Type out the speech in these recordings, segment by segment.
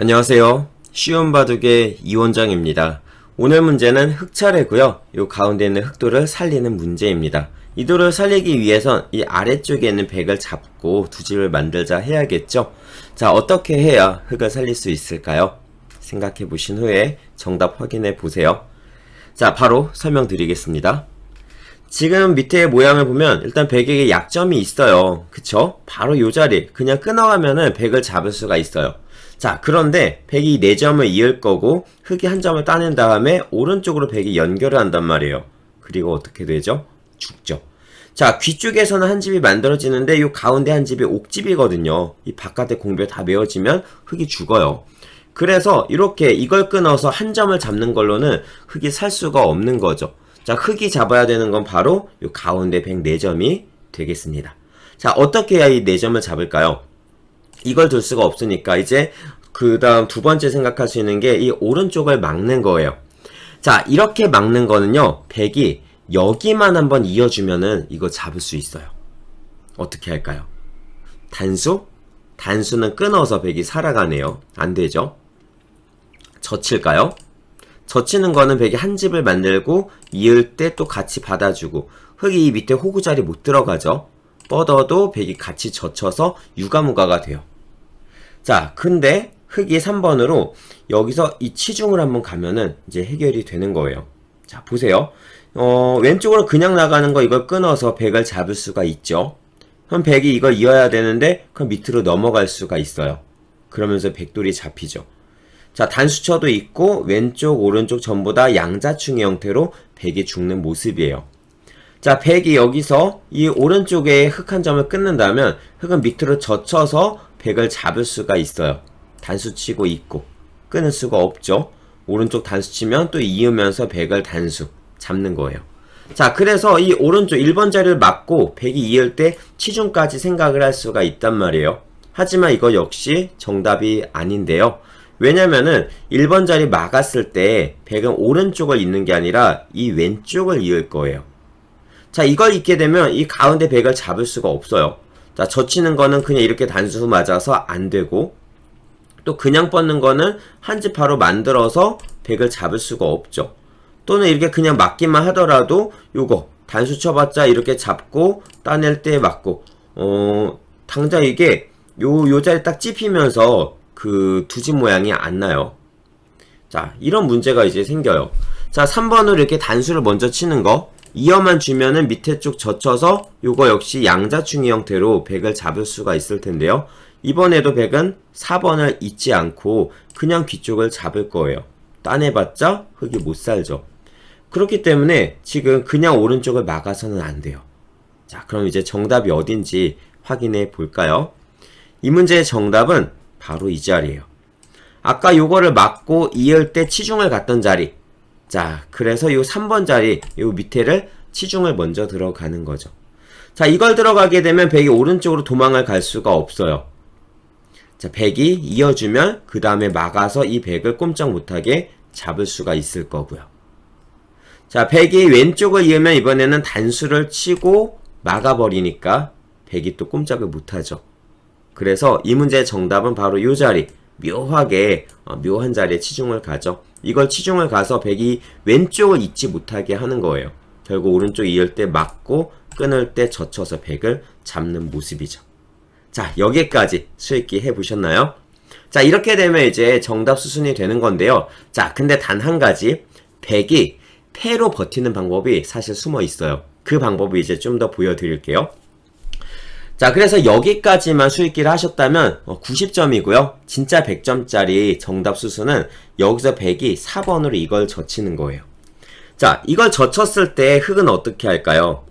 안녕하세요. 쉬운 바둑의 이원장입니다. 오늘 문제는 흑 차례고요. 요 가운데 있는 흑도를 살리는 문제입니다. 이 도를 살리기 위해선 이 아래쪽에 있는 백을 잡고 두 집을 만들자 해야겠죠. 자, 어떻게 해야 흑을 살릴 수 있을까요? 생각해 보신 후에 정답 확인해 보세요. 자, 바로 설명드리겠습니다. 지금 밑에 모양을 보면 일단 백에게 약점이 있어요. 그쵸? 바로 요 자리 그냥 끊어가면은 백을 잡을 수가 있어요. 자 그런데 백이 4점을 이을 거고 흑이 한 점을 따낸 다음에 오른쪽으로 백이 연결을 한단 말이에요. 그리고 어떻게 되죠? 죽죠. 자, 귀 쪽에서는 한 집이 만들어지는데 요 가운데 한 집이 옥집이거든요. 이 바깥에 공별 다 메워지면 흑이 죽어요. 그래서 이렇게 이걸 끊어서 한 점을 잡는 걸로는 흑이 살 수가 없는 거죠. 자, 흑이 잡아야 되는 건 바로 요 가운데 104점이 되겠습니다. 자, 어떻게 해야 이 4점을 잡을까요? 이걸 둘 수가 없으니까 이제 그 다음 두 번째 생각할 수 있는 게 이 오른쪽을 막는 거예요. 자, 이렇게 막는 거는요, 백이 여기만 한번 이어주면은 이거 잡을 수 있어요. 어떻게 할까요? 단수? 단수는 끊어서 백이 살아가네요. 안 되죠? 젖힐까요? 젖히는 거는 백이 한 집을 만들고 이을 때 또 같이 받아주고 흙이 이 밑에 호구 자리 못 들어가죠. 뻗어도 백이 같이 젖혀서 유가무가가 돼요. 자, 근데 흙이 3번으로 여기서 이 치중을 한번 가면은 이제 해결이 되는 거예요. 자, 보세요. 어, 왼쪽으로 그냥 나가는 거 이걸 끊어서 백을 잡을 수가 있죠. 그럼 백이 이걸 이어야 되는데 그럼 밑으로 넘어갈 수가 있어요. 그러면서 백돌이 잡히죠. 자, 단수처도 있고 왼쪽, 오른쪽 전부 다 양자충의 형태로 백이 죽는 모습이에요. 자, 백이 여기서 이 오른쪽에 흑 한 점을 끊는다면 흑은 밑으로 젖혀서 백을 잡을 수가 있어요. 단수 치고 있고 끊을 수가 없죠. 오른쪽 단수 치면 또 이으면서 백을 단수 잡는 거예요. 자, 그래서 이 오른쪽 1번 자리를 막고 백이 이을 때 치중까지 생각을 할 수가 있단 말이에요. 하지만 이거 역시 정답이 아닌데요. 왜냐면은 1번 자리 막았을 때 백은 오른쪽을 잇는 게 아니라 이 왼쪽을 이을 거예요. 자, 이걸 잊게 되면 이 가운데 백을 잡을 수가 없어요. 자, 젖히는 거는 그냥 이렇게 단수 맞아서 안 되고, 또 그냥 뻗는 거는 한집 바로 만들어서 백을 잡을 수가 없죠. 또는 이렇게 그냥 맞기만 하더라도 요거 단수 쳐봤자 이렇게 잡고 따낼 때 맞고, 어, 당장 이게 요, 요 자리 딱 찝히면서 그 두집 모양이 안 나요. 자, 이런 문제가 이제 생겨요. 자, 3번으로 이렇게 단수를 먼저 치는 거. 이어만 주면은 밑에 쪽 젖혀서 요거 역시 양자충의 형태로 백을 잡을 수가 있을 텐데요. 이번에도 백은 4번을 잊지 않고 그냥 뒤쪽을 잡을 거예요. 따내봤자 흙이 못 살죠. 그렇기 때문에 지금 그냥 오른쪽을 막아서는 안 돼요. 자, 그럼 이제 정답이 어딘지 확인해 볼까요? 이 문제의 정답은 바로 이 자리예요. 아까 요거를 막고 이을 때 치중을 갔던 자리. 자, 그래서 요 3번 자리, 요 밑에를 치중을 먼저 들어가는 거죠. 자, 이걸 들어가게 되면 백이 오른쪽으로 도망을 갈 수가 없어요. 자, 백이 이어주면 그 다음에 막아서 이 백을 꼼짝 못하게 잡을 수가 있을 거고요. 자, 백이 왼쪽을 이으면 이번에는 단수를 치고 막아버리니까 백이 또 꼼짝을 못하죠. 그래서 이 문제의 정답은 바로 이 자리, 묘하게 어, 묘한 자리에 치중을 가죠. 이걸 치중을 가서 백이 왼쪽을 잊지 못하게 하는 거예요. 결국 오른쪽 이을 때 막고 끊을 때 젖혀서 백을 잡는 모습이죠. 자, 여기까지 수익기 해보셨나요? 자, 이렇게 되면 이제 정답 수순이 되는 건데요. 자, 근데 단 한 가지, 백이 패로 버티는 방법이 사실 숨어 있어요. 그 방법을 이제 좀 더 보여드릴게요. 자, 그래서 여기까지만 수익기를 하셨다면 90점이고요. 진짜 100점짜리 정답 수수는 여기서 100이 4번으로 이걸 젖히는 거예요. 자, 이걸 젖혔을 때 흙은 어떻게 할까요?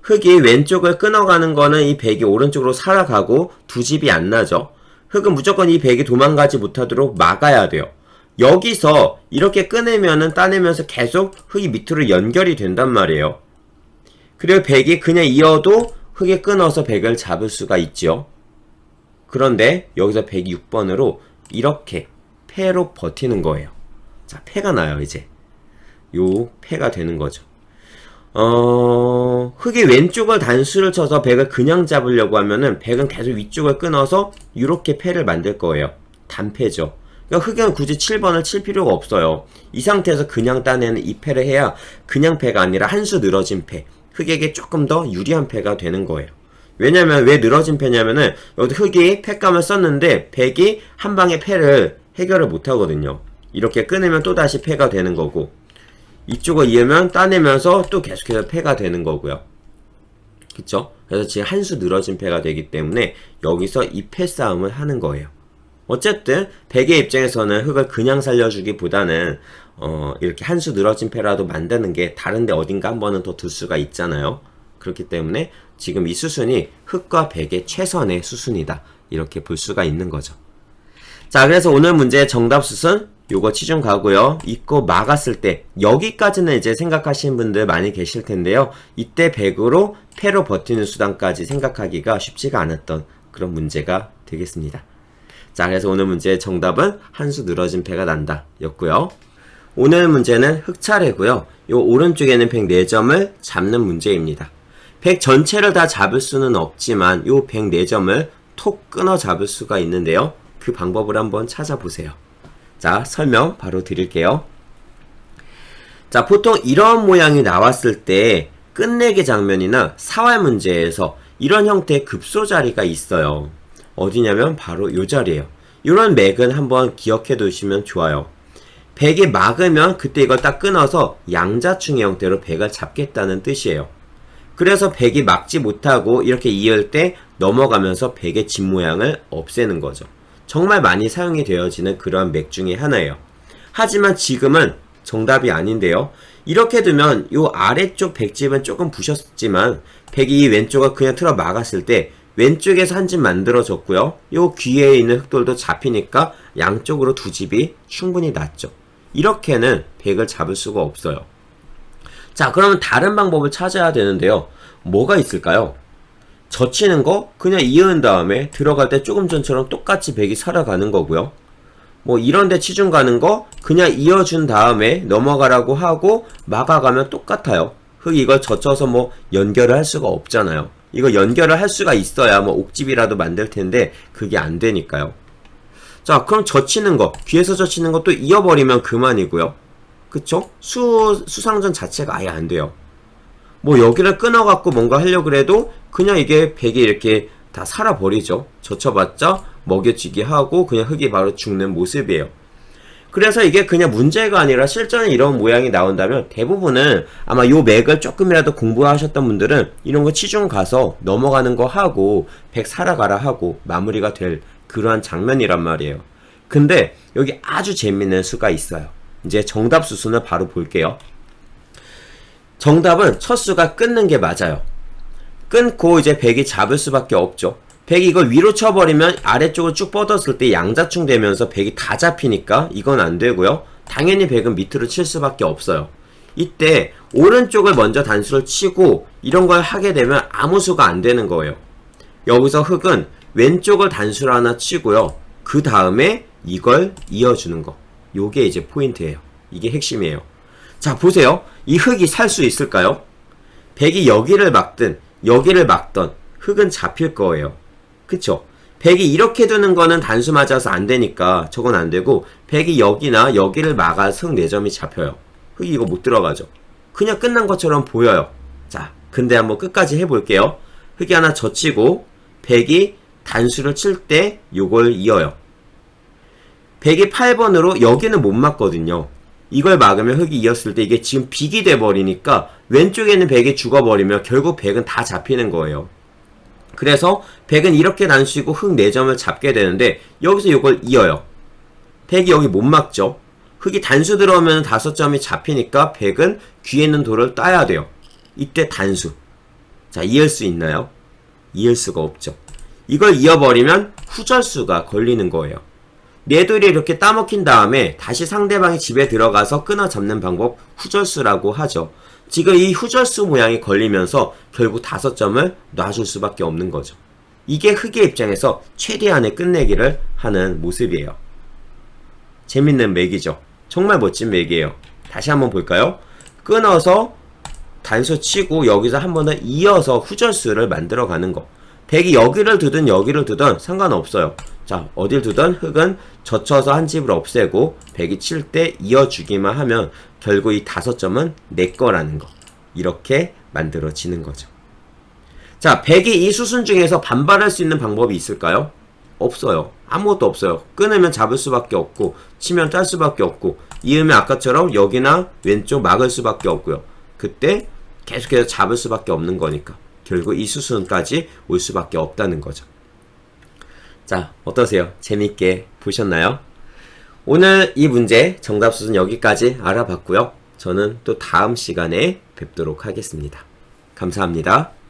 흙이 왼쪽을 끊어가는 거는 이 100이 오른쪽으로 살아가고 두 집이 안 나죠. 흙은 무조건 이 100이 도망가지 못하도록 막아야 돼요. 여기서 이렇게 끊으면은 따내면서 계속 흙이 밑으로 연결이 된단 말이에요. 그리고 100이 그냥 이어도 흙에 끊어서 100을 잡을 수가 있죠. 그런데 여기서 106번으로 이렇게 패로 버티는 거예요. 자, 패가 나요, 이제. 요 패가 되는 거죠. 어, 흙의 왼쪽을 단수를 쳐서 100을 그냥 잡으려고 하면은 100은 계속 위쪽을 끊어서 이렇게 패를 만들 거예요. 단패죠. 그러니까 흑은 굳이 7번을 칠 필요가 없어요. 이 상태에서 그냥 따내는 이 패를 해야 그냥 패가 아니라 한 수 늘어진 패. 흑에게 조금 더 유리한 패가 되는 거예요. 왜냐면 왜 늘어진 패냐면은 여기 흑이 패감을 썼는데 백이 한 방에 패를 해결을 못 하거든요. 이렇게 끊으면 또 다시 패가 되는 거고 이쪽을 이으면 따내면서 또 계속해서 패가 되는 거고요. 그쵸? 그래서 지금 한 수 늘어진 패가 되기 때문에 여기서 이 패 싸움을 하는 거예요. 어쨌든 백의 입장에서는 흑을 그냥 살려주기보다는 어, 이렇게 한 수 늘어진 패라도 만드는 게 다른데 어딘가 한 번은 더 둘 수가 있잖아요. 그렇기 때문에 지금 이 수순이 흑과 백의 최선의 수순이다. 이렇게 볼 수가 있는 거죠. 자, 그래서 오늘 문제의 정답 수순 요거 치중 가고요. 있고 막았을 때 여기까지는 이제 생각하시는 분들 많이 계실 텐데요. 이때 100으로 패로 버티는 수단까지 생각하기가 쉽지가 않았던 그런 문제가 되겠습니다. 자, 그래서 오늘 문제의 정답은 한 수 늘어진 패가 난다 였고요. 오늘 문제는 흑차례고요. 요 오른쪽에는 100 4점을 잡는 문제입니다. 100 전체를 다 잡을 수는 없지만 요100 4점을 톡 끊어 잡을 수가 있는데요. 그 방법을 한번 찾아보세요. 자, 설명 바로 드릴게요. 자, 보통 이런 모양이 나왔을 때 끝내기 장면이나 사활 문제에서 이런 형태의 급소 자리가 있어요. 어디냐면 바로 요 자리예요. 이런 맥은 한번 기억해 두시면 좋아요. 백이 막으면 그때 이걸 딱 끊어서 양자충의 형태로 백을 잡겠다는 뜻이에요. 그래서 백이 막지 못하고 이렇게 이을 때 넘어가면서 백의 집 모양을 없애는 거죠. 정말 많이 사용이 되어지는 그러한 맥 중에 하나예요. 하지만 지금은 정답이 아닌데요. 이렇게 두면 이 아래쪽 백집은 조금 부셨지만 백이 이 왼쪽을 그냥 틀어 막았을 때 왼쪽에서 한 집 만들어졌고요. 요 귀에 있는 흑돌도 잡히니까 양쪽으로 두 집이 충분히 낫죠. 이렇게는 백을 잡을 수가 없어요. 자, 그러면 다른 방법을 찾아야 되는데요. 뭐가 있을까요? 젖히는 거 그냥 이은 다음에 들어갈 때 조금 전처럼 똑같이 백이 살아가는 거고요. 뭐 이런데 치중 가는 거 그냥 이어준 다음에 넘어가라고 하고 막아가면 똑같아요. 흙 이걸 젖혀서 뭐 연결을 할 수가 없잖아요. 이거 연결을 할 수가 있어야 뭐 옥집이라도 만들 텐데 그게 안 되니까요. 자, 그럼 젖히는 거, 귀에서 젖히는 것도 이어버리면 그만이고요. 그쵸? 수, 수상전 자체가 아예 안 돼요. 뭐 여기를 끊어갖고 뭔가 하려고 그래도 그냥 이게 백이 이렇게 다 살아버리죠. 젖혀봤자 먹여지게 하고 그냥 흙이 바로 죽는 모습이에요. 그래서 이게 그냥 문제가 아니라 실전에 이런 모양이 나온다면 대부분은 아마 요 맥을 조금이라도 공부하셨던 분들은 이런 거 치중 가서 넘어가는 거 하고 백 살아가라 하고 마무리가 될 그러한 장면이란 말이에요. 근데 여기 아주 재밌는 수가 있어요. 이제 정답 수순을 바로 볼게요. 정답은 첫 수가 끊는 게 맞아요. 끊고 이제 백이 잡을 수밖에 없죠. 백이 이걸 위로 쳐버리면 아래쪽을 쭉 뻗었을 때 양자충 되면서 백이 다 잡히니까 이건 안 되고요. 당연히 백은 밑으로 칠 수밖에 없어요. 이때 오른쪽을 먼저 단수를 치고 이런 걸 하게 되면 아무 수가 안 되는 거예요. 여기서 흑은 왼쪽을 단수를 하나 치고요. 그 다음에 이걸 이어주는 거. 요게 이제 포인트예요. 이게 핵심이에요. 자, 보세요. 이 흑이 살 수 있을까요? 백이 여기를 막든 여기를 막던 흑은 잡힐 거예요. 그쵸? 백이 이렇게 두는 거는 단수 맞아서 안 되니까 저건 안 되고 백이 여기나 여기를 막아서 흑 4점이 잡혀요. 흑이 이거 못 들어가죠. 그냥 끝난 것처럼 보여요. 자, 근데 한번 끝까지 해볼게요. 흑이 하나 젖히고 백이 단수를 칠 때 요걸 이어요. 백이 8번으로 여기는 못 맞거든요. 이걸 막으면 흑이 이었을 때 이게 지금 빅이 돼버리니까 왼쪽에는 백이 죽어버리면 결국 백은 다 잡히는 거예요. 그래서 백은 이렇게 단수이고 흑 4점을 잡게 되는데 여기서 이걸 이어요. 백이 여기 못 막죠. 흑이 단수 들어오면 5점이 잡히니까 백은 귀에 있는 돌을 따야 돼요. 이때 단수. 자, 이을 수 있나요? 이을 수가 없죠. 이걸 이어버리면 후절수가 걸리는 거예요. 네 돌이 이렇게 따먹힌 다음에 다시 상대방이 집에 들어가서 끊어 잡는 방법 후절수라고 하죠. 지금 이 후절수 모양이 걸리면서 결국 다섯 점을 놔줄 수밖에 없는 거죠. 이게 흑의 입장에서 최대한의 끝내기를 하는 모습이에요. 재밌는 맥이죠. 정말 멋진 맥이에요. 다시 한번 볼까요? 끊어서 단수 치고 여기서 한 번 더 이어서 후절수를 만들어 가는 거. 백이 여기를 두든 여기를 두든 상관없어요. 자, 어딜 두던 흙은 젖혀서 한 집을 없애고 100이 칠 때 이어주기만 하면 결국 이 다섯 점은 내 거라는 거. 이렇게 만들어지는 거죠. 자, 100이 이 수순 중에서 반발할 수 있는 방법이 있을까요? 없어요. 아무것도 없어요. 끊으면 잡을 수밖에 없고, 치면 딸 수밖에 없고, 이으면 아까처럼 여기나 왼쪽 막을 수밖에 없고요. 그때 계속해서 잡을 수밖에 없는 거니까. 결국 이 수순까지 올 수밖에 없다는 거죠. 자, 어떠세요? 재밌게 보셨나요? 오늘 이 문제 정답 수준 여기까지 알아봤고요. 저는 또 다음 시간에 뵙도록 하겠습니다. 감사합니다.